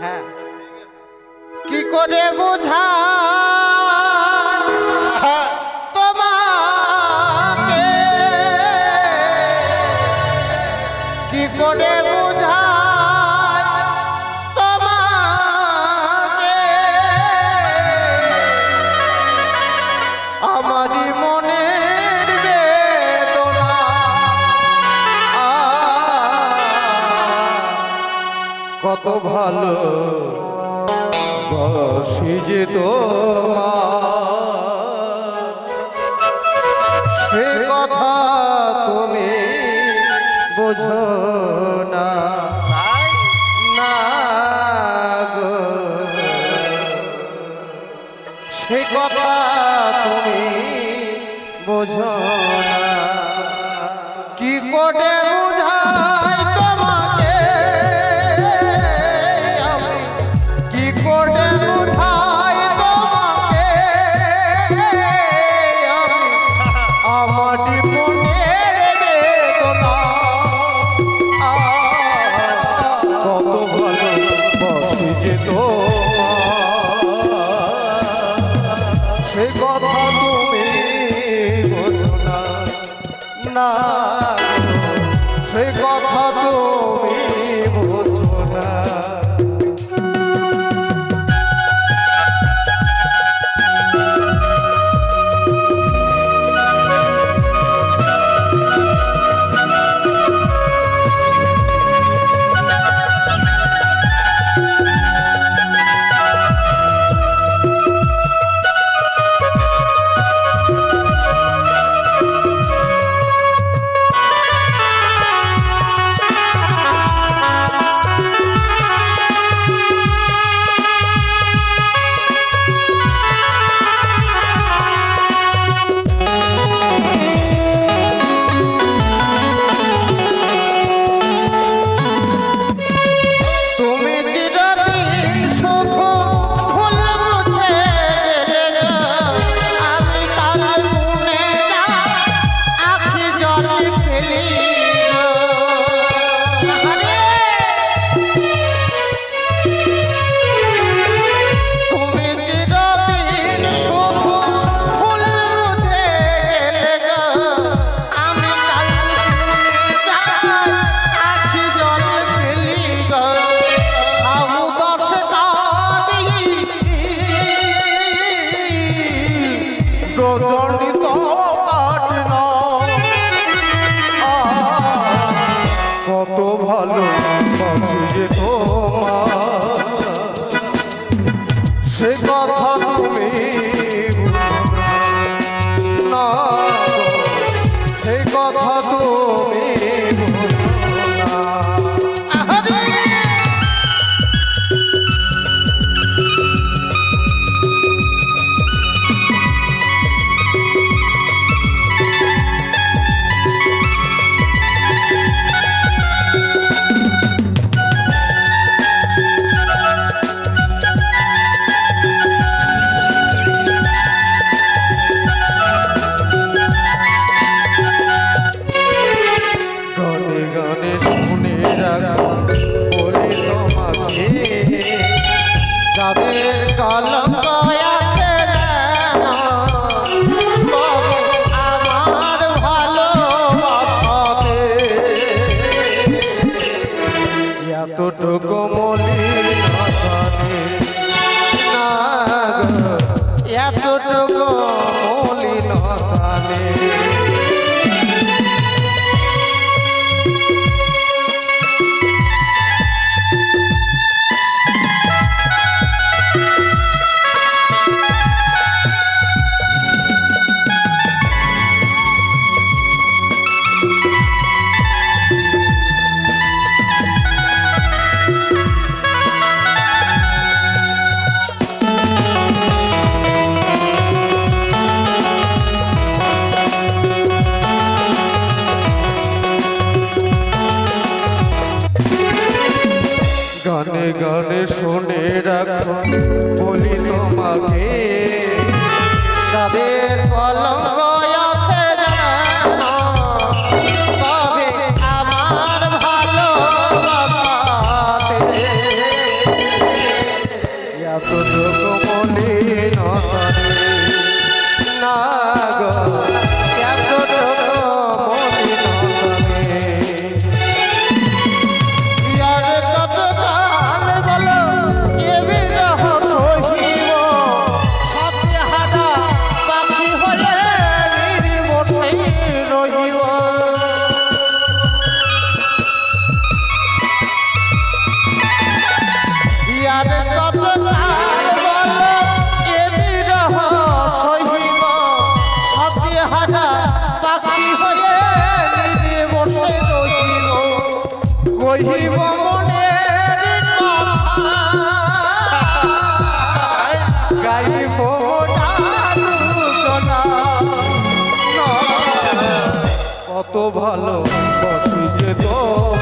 হ্যাঁ। কি করে বোঝা ভালো বসি যে সে কথা তুমি বোঝো না। সে কথা তুমি বোঝো গানে গানে শোনে রাখো বলি তোমাকে তাদের কলম কত ভালো বসি যে তোমার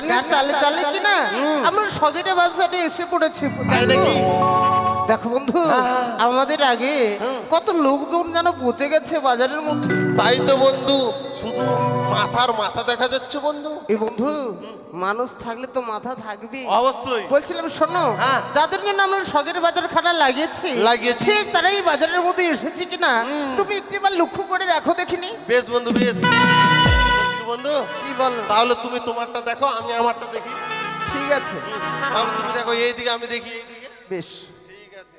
গানের তালে তালে কি না? আমরা সগেটে বাজারে এসে পড়েছি তাই নাকি? দেখো বন্ধু। আমাদের আগে কত লোকজন যেন পচে গেছে বাজারের মধ্যে। তাই তো বন্ধু শুধু মাথার মাথা দেখা যাচ্ছে বন্ধু। এই বন্ধু মানুষ থাকলে তো মাথা থাকবে অবশ্যই। বলছিলাম শোনো। যাদের জন্য আমরা শখের বাজার খানা লাগিয়েছি লাগিয়েছি। ঠিক তারা বাজারের মধ্যে এসেছে কিনা তুমি একটু এবার লক্ষ্য করে দেখো দেখিনি? বেশ বন্ধু বেশ। বন্ধু? কি বলো? তাহলে তুমি তোমারটা দেখো আমি আমারটা দেখি। ঠিক আছে। তাহলে তুমি দেখো এইদিকে আমি দেখি এইদিকে বেশ। ঠিক আছে।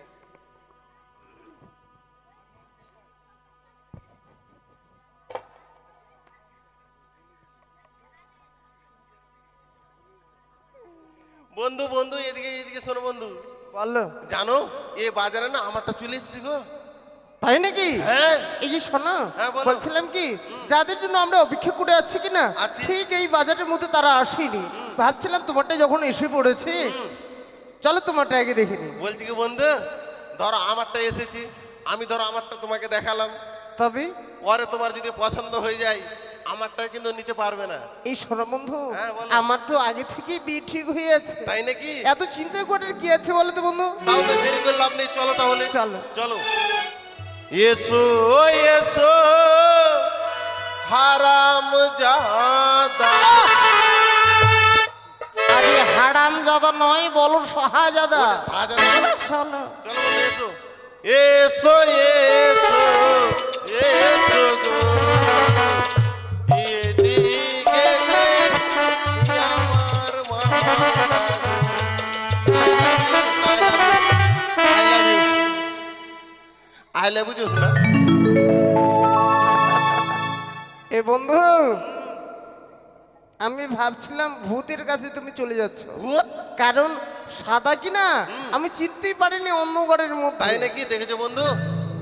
বন্ধু বন্ধু এদিকে এদিকে শোনো বন্ধু। বলল জানো এই বাজারে না আমারটা চলে এসছি গো। তাই নাকি? হ্যাঁ। এই যে শোনো হ্যাঁ, বলছিলাম কি যাদের জন্য আমরা অপেক্ষা করে আছি কি না আছি। ঠিক এই বাজারের মধ্যে তারা আসেনি। ভাবছিলাম তোমারটা যখন এসে পড়েছে চলো তোমারটা আগে দেখে নি বলছি কি বন্ধু ধরো আমারটা এসেছি আমি ধরো আমারটা তোমাকে দেখালাম। তবে? পরে তোমার যদি পছন্দ হয়ে যায় আমারটা কিন্তু নিতে পারবে না। এই শোনো বন্ধু হ্যাঁ, আমার তো আগে থেকেই বিয়ে ঠিক হয়ে আছে। তাই নাকি? এত চিন্তা করার কি আছে বলো তো বন্ধু? তাহলে দেরি করে লাভ নেই চলো তাহলে। চলো। চলো। এসো এসো। হারাম জাদা। আরে হারাম জাদা নয় বলো সহাজাদা শাহজাদা। বলো? চলো চলো এসো। এসো এসো এসো গো। লাভ ইউ না এ বন্ধু আমি ভাবছিলাম ভূতের কাছে তুমি চলে যাচ্ছ। ভূত? কারণ সাদা কি না আমি চিনতেই পারিনি অন্য ঘরের মধ্যে। তাই নাকি? দেখেছ বন্ধু?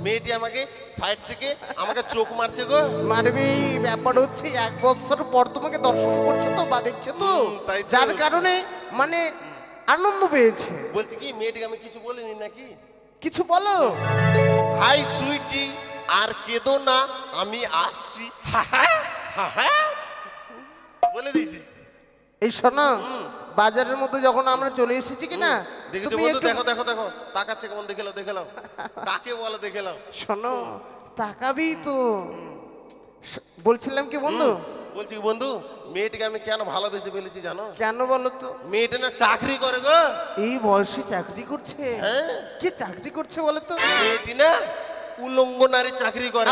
মেয়েটি আমাকে সাইড থেকে আমাকে চোখ মারছে গো। মারবি ব্যাপার হচ্ছে এক বছর পর তোমাকে দর্শন করছে তো বা দেখছে তো। হুম, তাই তো। যার কারণে মানে আনন্দ পেয়েছে। বলছি কি মেয়েটিকে আমি কিছু বলিনি নাকি? কিছু বলো? হাই সুইটি আর কেঁদো না আমি আসছি। বলে দিয়েছি। এই শোনো বাজারের মধ্যে যখন আমরা চলে এসেছি কি না দেখো দেখো দেখো। তাকাচ্ছে কেমন? দেখে নাও দেখে নাও। কাকে বলে দেখে নাও। শোনো তাকাবি তো। বলছিলাম কি বন্ধু? বলছি বন্ধু মেয়েটিকে আমি কেন ভালোবেসে ফেলেছি জানো? কেন বলো তো? মেয়েটা না চাকরি করে গো। এই বয়সে চাকরি করছে? হ্যাঁ। কি চাকরি করছে বলো তো? মেয়েটি না উলঙ্গ নারী চাকরি করে!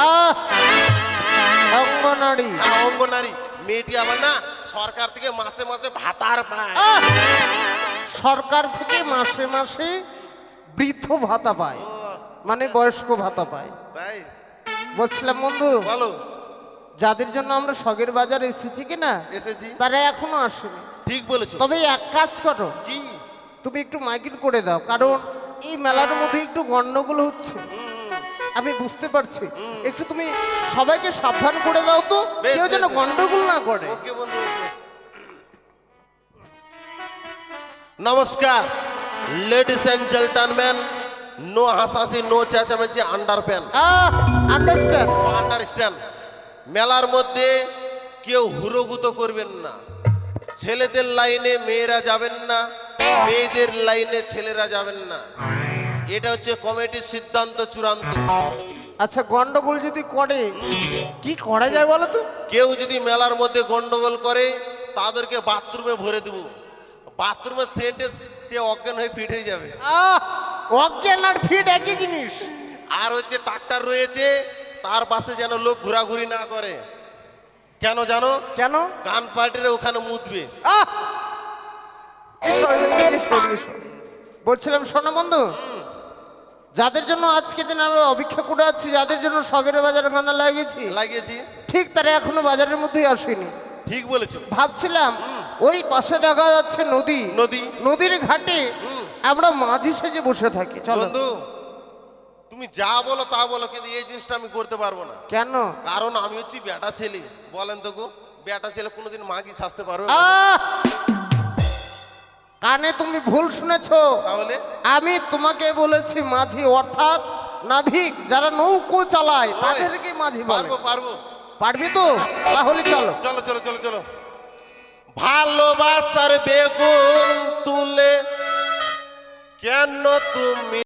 অঙ্গনারী হ্যাঁ, অঙ্গ নারী। মেয়েটি আবার না সরকার থেকে মাসে মাসে ভাতার পায়। সরকার থেকে মাসে মাসে বৃদ্ধ ভাতা পায়। মানে বয়স্ক ভাতা পায়। তাই? বলছিলাম বন্ধু বলো। যাদের জন্য আমরা সগের বাজার এসেছি কি না? এসেছি। তারা এখনও আসেনি। ঠিক বলেছ। তবে এক কাজ করো। কি? তুমি একটু মাইকিং করে দাও কারণ এই মেলার মধ্যে একটু গন্ডগোল হচ্ছে। আমি বুঝতে পারছি। একটু তুমি সবাইকে সাবধান করে দাও তো কেউ যেন। গন্ডগোল না করে। নমস্কার। লেডিস এন্ড জেন্টলম্যান নো হাসাসি নো চেঁচামেচি আন্ডার প্যান আন্ডারস্ট্যান্ড আন্ডারস্ট্যান্ড মেলার মধ্যে কেউ হুড়োগুতো করবেন না। ছেলেদের লাইনে মেয়েরা যাবেন না মেয়েদের লাইনে ছেলেরা যাবেন না। এটা হচ্ছে কমিটির সিদ্ধান্ত চূড়ান্ত। আচ্ছা গন্ডগোল যদি করে কি করা যায় বলো তো? কেউ যদি মেলার মধ্যে গন্ডগোল করে তাদেরকে বাথরুমে ভরে দেবো। বাথরুমের সেন্টে সে অজ্ঞান হয়ে ফিট হয়ে যাবে। অজ্ঞান আর ফিট একই জিনিস। আর হচ্ছে ট্রাক্টর রয়েছে তার পাশে যেন লোক ঘোরাঘুরি না করে। কেন জানো? কেন? কান পার্টিরে ওখানে মুতবে। বলছিলাম শোনো বন্ধু যাদের জন্য আজকে দিন আমরা অপেক্ষা করে আছি যাদের জন্য শখের বাজারে খানা লাগিয়েছি লাগিয়েছি। ঠিক তারা এখনও বাজারের মধ্যেই আসেনি। ঠিক বলেছ। ভাবছিলাম ওই পাশে দেখা যাচ্ছে নদী। নদী। নদীর ঘাটে। আমরা মাঝি সেজে বসে থাকি চলো। বন্ধু তুমি যা বলো তা বলো কিন্তু এই জিনিসটা আমি করতে পারব না। কেন? কারণ আমি হচ্ছি বেটা ছেলে। বলেন তো গো বেটা ছেলে কোনোদিন মাগি সাজতে পারবে? কানে তুমি ভুল শুনেছো। তাহলে? আমি তোমাকে বলেছি মাঝি অর্থাৎ নাভিক যারা নৌকো চালায় তাদেরকে মাঝি পারব পারব। পারবি তো? তাহলে চলো। চলো চলো চলো চলো। ভালোবাসার বেগুন তুলে কেন তুমি